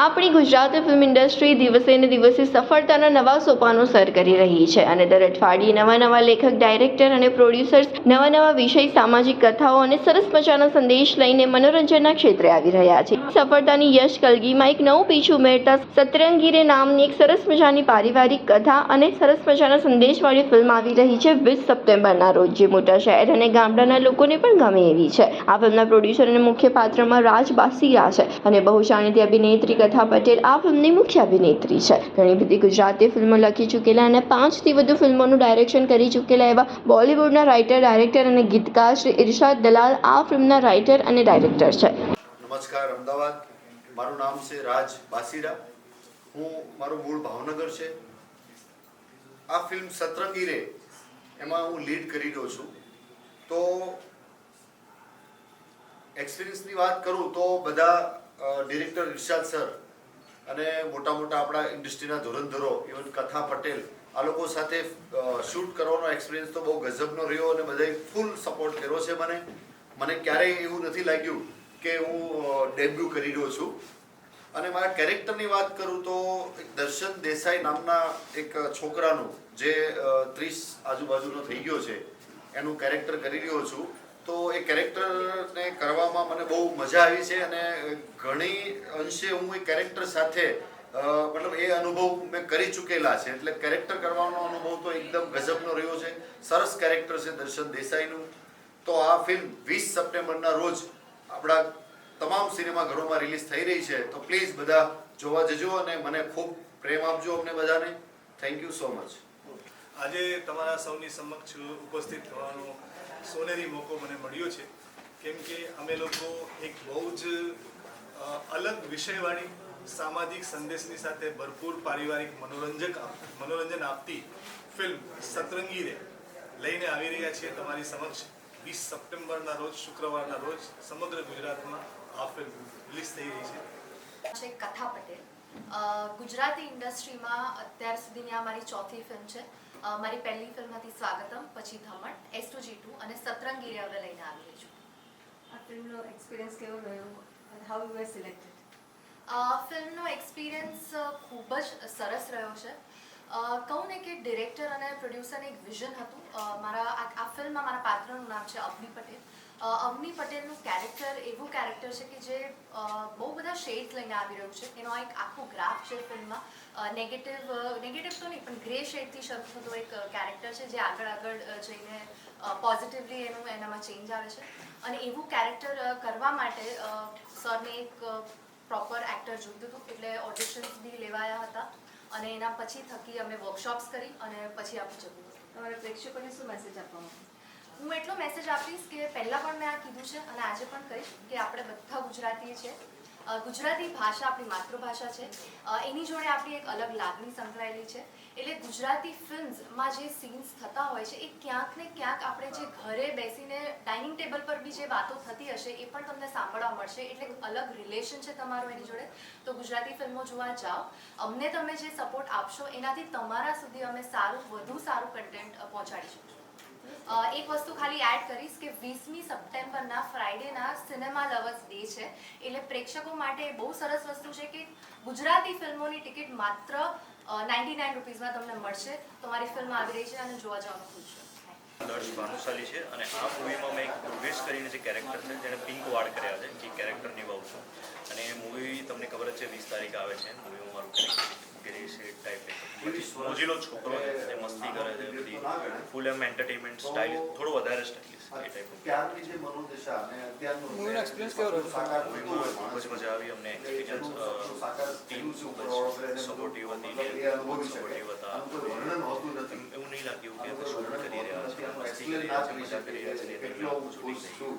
આપણી Gujarati film industry દિવસે ને દિવસે સફળતાના નવા સોપાનો સર કરી રહી છે અને દર અઠવાડિયે નવા નવા લેખક, ડાયરેક્ટર અને પ્રોડ્યુસર્સ નવા નવા વિષય, સામાજિક કથાઓ અને સરસ મજાના સંદેશ લઈને મનોરંજનના ક્ષેત્રે આવી રહ્યા છે. સફળતાની યશ કલગીમાં એક નવું પીછું ઉમેરતા સતરંગીરે નામની એક સરસ મજાની પારિવારિક કથા અને સરસ મજાના સંદેશવાળી ફિલ્મ આવી રહી છે વીસ સપ્ટેમ્બરના રોજ, જે મોટા શહેર અને ગામડાના લોકોને પણ ગમે એવી છે. આ ફિલ્મના પ્રોડ્યુસર અને મુખ્ય પાત્રમાં રાજ બાસીરા છે અને બહુ જાણીતી અભિનેત્રી કથા પટેલ આ ફિલ્મની મુખ્ય અભિનેત્રી છે. ઘણી બધી ગુજરાતી ફિલ્મો લખી ચૂકેલા અને પાંચથી વધુ ફિલ્મોનું ડાયરેક્શન કરી ચૂકેલા એવા બોલિવૂડના રાઇટર ડાયરેક્ટર અને ગીતકાર શ્રી ઇરશાદ દલાલ આ ફિલ્મના રાઇટર અને ડાયરેક્ટર છે. નમસ્કાર, અમદાવાદ. મારું નામ છે રાજ બાસીરા. હું મારું મૂળ ભાવનગર છે. આ ફિલ્મ સતરંગી રે એમાં હું લીડ કરી રહ્યો છું. તો એક્સપિરિયન્સની વાત કરું તો બધા ડિરેક્ટર ઇરશાદ સર અને મોટા મોટા આપણા ઇન્ડસ્ટ્રીના ધુરંધરો ઇવન કથા પટેલ, આ લોકો સાથે શૂટ કરવાનો એક્સપિરિયન્સ તો બહુ ગજબનો રહ્યો અને બધાએ ફૂલ સપોર્ટ કર્યો છે મને. મને ક્યારેય એવું નથી લાગ્યું કે હું ડેબ્યુ કરી રહ્યો છું. અને મારા કેરેક્ટરની વાત કરું તો એક દર્શન દેસાઈ નામના એક છોકરાનું, જે ત્રીસ આજુબાજુનો થઈ ગયો છે. એનું કેરેક્ટર કરી રહ્યો છું. તો એ કેરેક્ટરને કરવામાં મને બહુ મજા આવી છે અને ઘણી અંશે હું એ કેરેક્ટર સાથે મતલબ એ અનુભવ મેં કરી ચૂકેલા છે. એટલે કેરેક્ટર કરવાનો અનુભવ તો એકદમ ગજબનો રહ્યો છે. સરસ કેરેક્ટર છે દર્શન દેસાઈનું. તો આ ફિલ્મ વીસ સપ્ટેમ્બરના રોજ આપણા તમામ સિનેમાઘરોમાં રિલીઝ થઈ રહી છે. તો પ્લીઝ બધા જોવા જજો અને મને ખૂબ પ્રેમ આપજો અમને બધાને. Thank you so much. આજે તમારા સૌની સમક્ષ ઉપસ્થિત થવાનો સોનેરી મોકો મને મળ્યો છે. કેમ કે અમે લોકો એક બહુ જ અલગ વિષયવાળી સામાજિક સંદેશની સાથે ભરપૂર પારિવારિક મનોરંજક મનોરંજન આપતી ફિલ્મ સતરંગી રે લઈને આવી રહ્યા છીએ તમારી સમક્ષ. વીસ સપ્ટેમ્બરના રોજ, શુક્રવારના રોજ સમગ્ર ગુજરાતમાં આ ફિલ્મ રિલીઝ થઈ રહી છે. કથા પટેલ. ગુજરાતી ઇન્ડસ્ટ્રીમાં અત્યાર સુધીની આ મારી ચોથી ફિલ્મ છે. મારી પહેલી ફિલ્મમાંથી સ્વાગતમ પછી Dhamaan S two G two અને સતરંગી હવે લઈને આવી છું. આ ફિલ્મનો એક્સપિરિયન્સ કેવો રહ્યો હાઉ યુ આર સિલેક્ટેડ ફિલ્મનો એક્સપિરિયન્સ ખૂબ જ સરસ રહ્યો છે. કહું ને કે ડિરેક્ટર અને પ્રોડ્યુસરને એક વિઝન હતું. મારા આ ફિલ્મમાં મારા પાત્રનું નામ છે અવની પટેલ. અવની પટેલનું કેરેક્ટર એવું કેરેક્ટર છે કે જે બહુ બધા શેડ્સ લઈને આવી રહ્યું છે. એનો એક આખો ગ્રાફ છે ફિલ્મમાં નેગેટિવ નેગેટિવ તો નહીં, પણ ગ્રે શેડથી શરૂ થતો એક કેરેક્ટર છે જે આગળ આગળ જઈને પોઝિટિવલી એનું, એનામાં ચેન્જ આવે છે. અને એવું કેરેક્ટર કરવા માટે સરને એક પ્રોપર એક્ટર જોઈતું હતું. એટલે ઓડિશન્સ બી લેવાયા હતા. અને એના પછી થકી અમે વર્કશોપ્સ કરી અને પછી આપણે જવું તમારા પ્રેક્ષકોને શું મેસેજ આપવા હું એટલો મેસેજ આપીશ કે પહેલાં પણ મેં આ કીધું છે અને આજે પણ કહીશ કે આપણે બધા ગુજરાતી છે ગુજરાતી ભાષા આપણી માતૃભાષા છે. એની જોડે આપણી એક અલગ લાગણી સંકળાયેલી છે. એટલે ગુજરાતી ફિલ્મ્સમાં જે સીન્સ થતા હોય છે એ ક્યાંક ને ક્યાંક આપણે જે ઘરે બેસીને ડાઇનિંગ ટેબલ પર બી જે વાતો થતી હશે એ પણ તમને સાંભળવા મળશે. એટલે અલગ રિલેશન છે તમારું એની જોડે. તો ગુજરાતી ફિલ્મો જોવા જાઓ. અમને તમે જે સપોર્ટ આપશો એનાથી તમારા સુધી અમે સારું વધુ સારું કન્ટેન્ટ પહોંચાડીશું અ, એક વસ્તુ ખાલી એડ કરીશ કે વીસમી સપ્ટેમ્બરના ફ્રાઈડેના સિનેમા લવર્સ ડે છે. એટલે પ્રેક્ષકો માટે બહુ સરસ વસ્તુ છે કે ગુજરાતી ફિલ્મોની ટિકિટ માત્ર નાઇન્ટી નાઇન રૂપીઝમાં તમને મળશે. તમારી ફિલ્મ આવી રહી છે અને જોવા જવાનું છે. દર્શ ભાનુશાલી છે અને આ મૂવીમાં મેં એક ધ્રુવેશ કરીને જે કેરેક્ટર છે, જેણે પિંક વાડ કર્યા છે એ કેરેક્ટર નિભાવું છું. અને મૂવી તમને ખબર જ છે વીસ તારીખ આવે છે. મૂવીમાં મારું ગ્રે શેડ ટાઈપ મોજીલો છોકરો છે મસ્તી કરે છે બધી ફૂલ એમ એન્ટરટેનમેન્ટ સ્ટાઇલ થોડો વધારે સ્ટાઇલિશ એ ટાઈપનું ત્યારની જે મનોદશા અને અત્યારનું મૂવીનો experience કેવો રહ્યો? ખૂબ જ મજા આવી અમને એક્સપિરિયન્સ ટીમ સપોર્ટિવ હતી ને બહુ સપોર્ટિવ હતા. નથી. એવું નહીં લાગ્યું કે શૂટ કરી રહ્યા મસ્તી કરી રહ્યા મજા કરી છું.